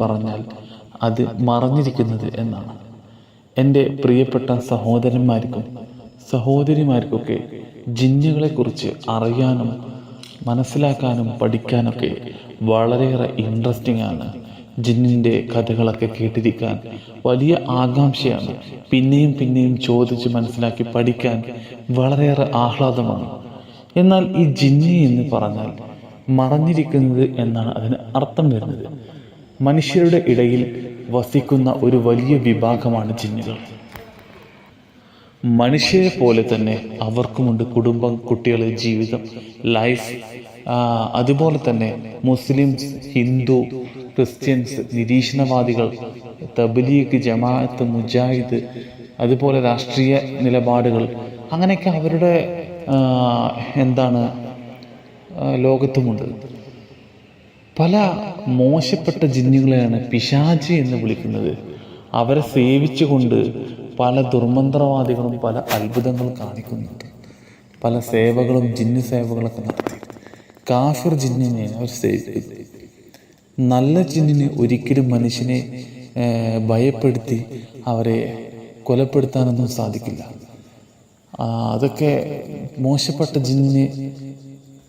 പറഞ്ഞാൽ അത് മറഞ്ഞിരിക്കുന്നത് എന്നാണ്. എന്റെ പ്രിയപ്പെട്ട സഹോദരന്മാർക്കും സഹോദരിമാർക്കൊക്കെ ജിന്നുകളെക്കുറിച്ച് അറിയാനും മനസ്സിലാക്കാനും പഠിക്കാനൊക്കെ വളരെയേറെ ഇൻട്രസ്റ്റിംഗ് ആണ്. ജിന്നിന്റെ കഥകളൊക്കെ കേട്ടിരിക്കാൻ വലിയ ആകാംക്ഷയാണ്. പിന്നെയും പിന്നെയും ചോദിച്ച് മനസ്സിലാക്കി പഠിക്കാൻ വളരെയേറെ ആഹ്ലാദമാണ്. എന്നാൽ ഈ ജിന്നി എന്ന് പറഞ്ഞാൽ മറഞ്ഞിരിക്കുന്നത് എന്നാണ് അതിന് അർത്ഥം വരുന്നത്. മനുഷ്യരുടെ ഇടയിൽ വസിക്കുന്ന ഒരു വലിയ വിഭാഗമാണ് ജിന്നുകൾ. മനുഷ്യരെ പോലെ തന്നെ അവർക്കുമുണ്ട് കുടുംബം കുട്ടികൾ ജീവിതം ലൈഫ് അതുപോലെ തന്നെ മുസ്ലിംസ് ഹിന്ദു ക്രിസ്ത്യൻസ് നിരീക്ഷണവാദികൾ തബ്ലീഗ് ജമാഅത്ത് മുജാഹിദ് അതുപോലെ രാഷ്ട്രീയ നിലപാടുകൾ അങ്ങനെയൊക്കെ അവരുടെ എന്താണ് ലോകത്തുമുണ്ട്. പല മോശപ്പെട്ട ജിന്നുകളെയാണ് പിശാച് എന്ന് വിളിക്കുന്നത്. അവരെ സേവിച്ചുകൊണ്ട് പല ദുർമന്ത്രവാദികളും പല അത്ഭുതങ്ങളും കാണിക്കുന്നുണ്ട്. പല സേവകളും ജിന്നു സേവകളൊക്കെ നടത്തി. കാഫിർ ജിന്നിനെ അവർ സേവിക്കുന്നു നല്ല ജിന്നിന് ഒരിക്കലും മനുഷ്യനെ ഭയപ്പെടുത്തി അവരെ കൊലപ്പെടുത്താനൊന്നും സാധിക്കില്ല. അതൊക്കെ മോശപ്പെട്ട ജിന്നിന്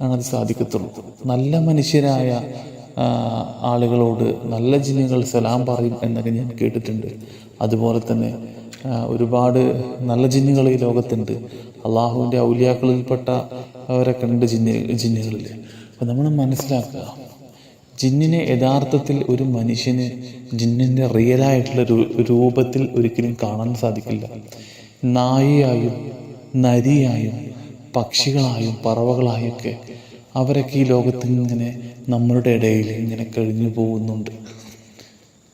ആണത് സാധിക്കത്തുള്ളൂ. നല്ല മനുഷ്യരായ ആളുകളോട് നല്ല ജിന്നുകൾ സലാം പറയും എന്നൊക്കെ ഞാൻ കേട്ടിട്ടുണ്ട്. അതുപോലെ തന്നെ ഒരുപാട് നല്ല ജിന്നുകൾ ഈ ലോകത്തുണ്ട്. അള്ളാഹുവിന്റെ ഔലിയാക്കളിൽപ്പെട്ട അവരൊക്കെ ഉണ്ട് ജിന്ന ജിന്നുകളിൽ അപ്പം നമ്മൾ മനസ്സിലാക്കുക ജിന്നിനെ യഥാർത്ഥത്തിൽ ഒരു മനുഷ്യന് ജിന്നിന്റെ റിയലായിട്ടുള്ള രൂപത്തിൽ ഒരിക്കലും കാണാൻ സാധിക്കില്ല. നായയായും നരിയായും പക്ഷികളായും പറവകളായും ഒക്കെ അവരൊക്കെ ഈ ലോകത്തിൽ ഇങ്ങനെ നമ്മളുടെ ഇടയിൽ ഇങ്ങനെ കഴിഞ്ഞു പോകുന്നുണ്ട്.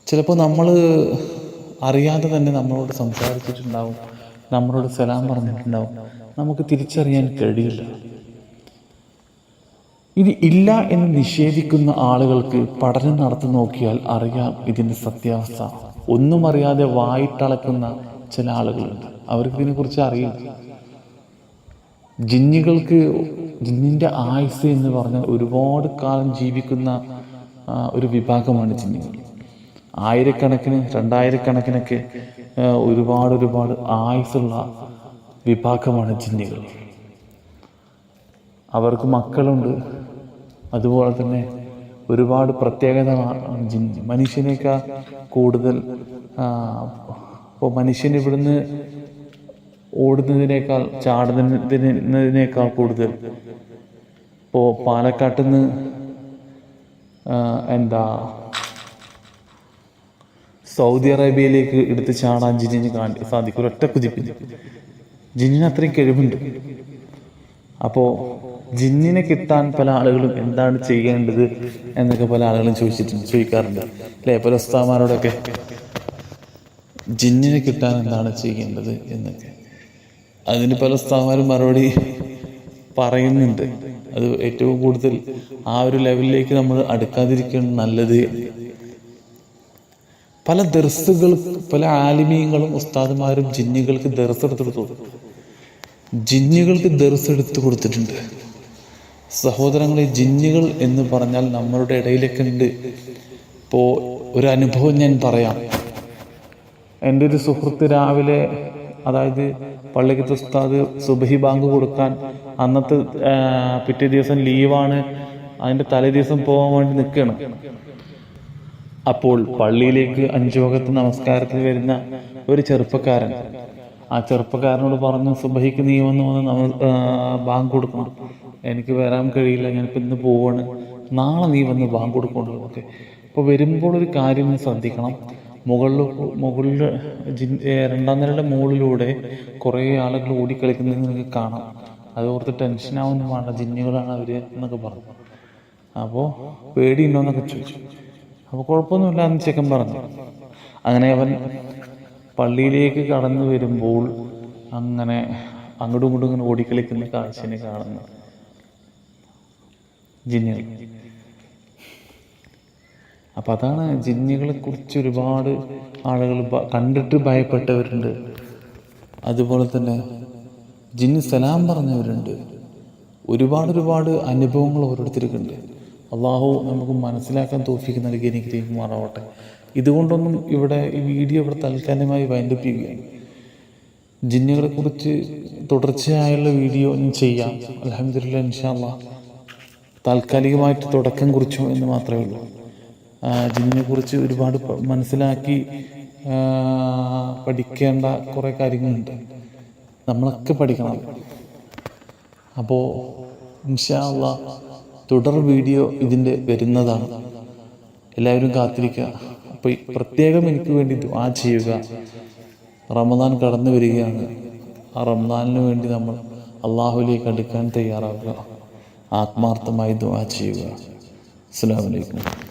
ചിലപ്പോൾ നമ്മൾ അറിയാതെ തന്നെ നമ്മളോട് സംസാരിച്ചിട്ടുണ്ടാവും. നമ്മളോട് സലാം പറഞ്ഞിട്ടുണ്ടാവും. നമുക്ക് തിരിച്ചറിയാൻ കഴിയില്ല. ഇത് ഇല്ല എന്ന് നിഷേധിക്കുന്ന ആളുകൾക്ക് പഠനം നടത്തി നോക്കിയാൽ അറിയാം ഇതിന്റെ സത്യാവസ്ഥ. ഒന്നും അറിയാതെ വായിട്ടളക്കുന്ന ചില ആളുകളുണ്ട്. അവർക്ക് ഇതിനെക്കുറിച്ച് അറിയില്ല. ജിന്നുകൾക്ക് ജിന്നിന്റെ ആയുസ് എന്ന് പറഞ്ഞാൽ ഒരുപാട് കാലം ജീവിക്കുന്ന ഒരു വിഭാഗമാണ് ജിന്നുകൾ. ആയിരക്കണക്കിന് രണ്ടായിരക്കണക്കിനൊക്കെ ഒരുപാട് ഒരുപാട് ആയുസുള്ള വിഭാഗമാണ് ജിന്നുകൾ. അവർക്ക് മക്കളുണ്ട്. അതുപോലെ തന്നെ ഒരുപാട് പ്രത്യേകത മനുഷ്യനേക്കാൾ കൂടുതൽ ഇപ്പോൾ മനുഷ്യൻ ഇവിടുന്ന് ഓടുന്നതിനേക്കാൾ ചാടുന്നതിനേക്കാൾ കൂടുതൽ. ഇപ്പോൾ പാലക്കാട്ടിൽ നിന്ന് എന്താ സൗദി അറേബ്യയിലേക്ക് എടുത്ത് ചാടാൻ ജിന്നിന് കാണാൻ സാധിക്കും. ഒരൊറ്റ കുതിപ്പിന്. ജിന്നിന് അത്രയും കഴിവുണ്ട്. അപ്പോൾ ജിന്നിനെ കിട്ടാൻ പല ആളുകളും എന്താണ് ചെയ്യേണ്ടത് എന്നൊക്കെ പല ആളുകളും ചോദിച്ചിട്ടുണ്ട് ചോദിക്കാറുണ്ട്. അല്ലേ? പല ഉസ്താമാരോടൊക്കെ ജിന്നിനെ കിട്ടാൻ എന്താണ് ചെയ്യേണ്ടത് എന്നൊക്കെ. അതിന് പല ഉസ്താമാരും മറുപടി പറയുന്നുണ്ട്. അത് ഏറ്റവും കൂടുതൽ ആ ഒരു ലെവലിലേക്ക് നമ്മൾ അടുക്കാതിരിക്കുകയാണ് നല്ലത്. പല ദർസുകൾ പല ആലിമീങ്ങളും ഉസ്താദുമാരും ജിന്നുകൾക്ക് ദർസ് എടുത്തു കൊടുത്തു ജിന്നുകൾക്ക് ദർസ് എടുത്തു കൊടുത്തിട്ടുണ്ട്. സഹോദരങ്ങളെ ജിന്നുകൾ എന്ന് പറഞ്ഞാൽ നമ്മളുടെ ഇടയിലൊക്കെ ഉണ്ട് ഇപ്പോൾ ഒരു അനുഭവം ഞാൻ പറയാം. എന്റെ ഒരു സുഹൃത്ത് രാവിലെ അതായത് പള്ളിക്കത്തെ ഉസ്താദ് സുബഹി ബാങ്ക് കൊടുക്കാൻ അന്നത്തെ പിറ്റേ ദിവസം ലീവാണ്. അതിന്റെ തലേ ദിവസം പോകാൻ വേണ്ടി നിൽക്കുകയാണ് അപ്പോൾ പള്ളിയിലേക്ക് അഞ്ചു വകത്ത് നമസ്കാരത്തിൽ വരുന്ന ഒരു ചെറുപ്പക്കാരൻ. ആ ചെറുപ്പക്കാരനോട് പറഞ്ഞു സുബഹിക്ക് നീ വന്ന് വന്ന് നമ ബാങ്ക് കൊടുക്കണം. എനിക്ക് വരാൻ കഴിയില്ല ഞാനിപ്പോൾ ഇന്ന് പോവാണ്. നാളെ നീ വന്ന് ബാങ്ക് കൊടുക്കണം ഓക്കെ. അപ്പോൾ വരുമ്പോൾ ഒരു കാര്യം ശ്രദ്ധിക്കണം. മുകളിൽ മുകളിൽ രണ്ടാം നിലയുടെ മുകളിലൂടെ കുറേ ആളുകൾ ഓടിക്കളിക്കുന്നത് നിങ്ങൾക്ക് കാണാം. അത് ഓർത്ത് ടെൻഷനാവൊന്നും വേണ്ട. ജിന്നുകളാണ് അവർ എന്നൊക്കെ പറഞ്ഞു. അപ്പോൾ പേടിയുണ്ടോ എന്നൊക്കെ ചോദിച്ചു. അപ്പോൾ കുഴപ്പമൊന്നുമില്ല എന്ന് ചെക്കൻ പറഞ്ഞു. അങ്ങനെ അവൻ പള്ളിയിലേക്ക് കടന്നു വരുമ്പോൾ അങ്ങനെ അങ്ങോട്ടും ഇങ്ങോട്ടും ഇങ്ങനെ ഓടിക്കളിക്കുന്ന കാഴ്ചനെ കാണുന്നു ജിന്നുകൾ. അപ്പം അതാണ് ജിന്നുകളെ കുറിച്ച് ഒരുപാട് ആളുകൾ കണ്ടിട്ട് ഭയപ്പെട്ടവരുണ്ട്. അതുപോലെ തന്നെ ജിന്ന് സലാം പറഞ്ഞവരുണ്ട്. ഒരുപാട് ഒരുപാട് അനുഭവങ്ങൾ ഓരോരുത്തർക്കുണ്ട്. അള്ളാഹു നമുക്ക് മനസ്സിലാക്കാൻ തോഫിക്ക് നൽകി എനിക്ക് അനുഗ്രഹിക്കുമാറാവട്ടെ. ഇതുകൊണ്ടൊന്നും ഇവിടെ ഈ വീഡിയോ ഇവിടെ തൽക്കാലമായി വൈൻഡപ്പിക്കുകയാണ് ചെയ്യുകയാണ്. ജിന്നുകളെ കുറിച്ച് തുടർച്ചയായുള്ള വീഡിയോ ചെയ്യാം. അലഹമില്ല ഇൻഷാല്ല താൽക്കാലികമായിട്ട് തുടക്കം കുറിച്ചു എന്ന് മാത്രമേ ഉള്ളൂ. ജിന്നിനെ കുറിച്ച് ഒരുപാട് മനസ്സിലാക്കി പഠിക്കേണ്ട കുറേ കാര്യങ്ങളുണ്ട്. നമ്മളൊക്കെ പഠിക്കണം. അപ്പോൾ ഇൻഷാല്ല തുടർ വീഡിയോ ഇതിന്റെ വരുന്നതാണ്. എല്ലാവരും കാത്തിരിക്കുക. അപ്പോൾ പ്രത്യേകം എനിക്ക് വേണ്ടി ആ ചെയ്യുക. റമദാൻ കടന്നു വരികയാണ്. ആ റമദാനിന് വേണ്ടി നമ്മൾ അള്ളാഹുലേക്ക് അടുക്കാൻ തയ്യാറാവുക. ആത്മാർത്ഥമായി ദുആ ചെയ്യുക. അസ്സാം വലൈക്കും